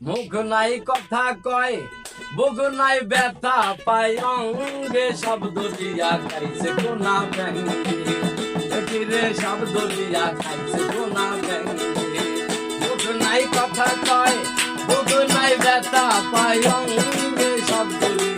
মুখ নাই কথা কয় বুক নাই ব্যথা পাই অঙ্গে শব্দ দিয়া খাইছে কোনা ব্যাঙ্গে রে শব্দ দিয়া খাইছে কোনা ব্যাঙ্গে মুখ নাই কথা কয় বুক নাই ব্যথা পাই অঙ্গে শব্দ দিয়া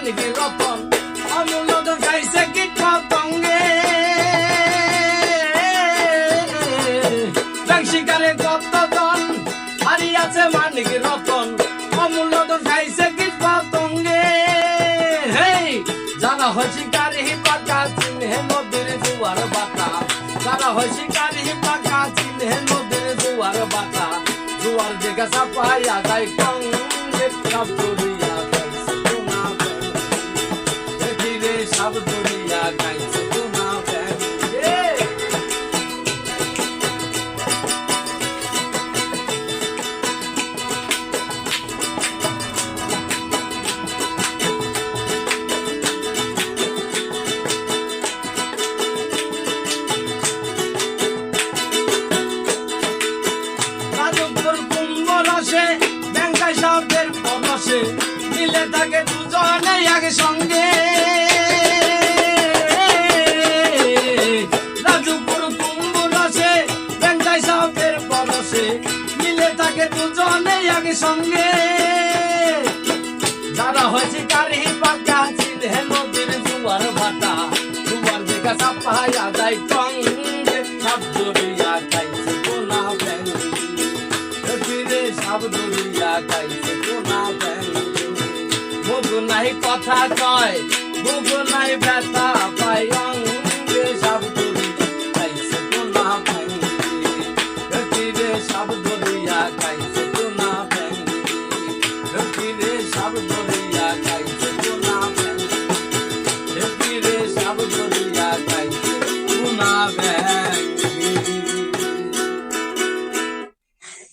মালিক রতন অমূল্য তো খাইছে কীট পতঙ্গে শিকারে কতজন হারিয়াছে মালিক রতন অমূল্য তো খাইছে কীট পতঙ্গে হেই, যারা হয় শিকারি পাকা চিহ্নে নদীর জুয়ার বাতা যারা হয় শিকারি পাকা জায়গা সাপাইয়া যায় কঙ্গে সঙ্গে রাজপুর কুম্ভ রসে ব্যাংকাই শব্দের পরশে, মিলে থাকে দুজনে আগে সঙ্গে যারা হয়েছে কারি পাকা চিনে নদীর জুয়ার ভাটা। জুয়ার দেখা চাপাইয়া যায় টঙ্গে নাই কথা কয় মুখ নাই ব্যথা পাই অঙ্গে সব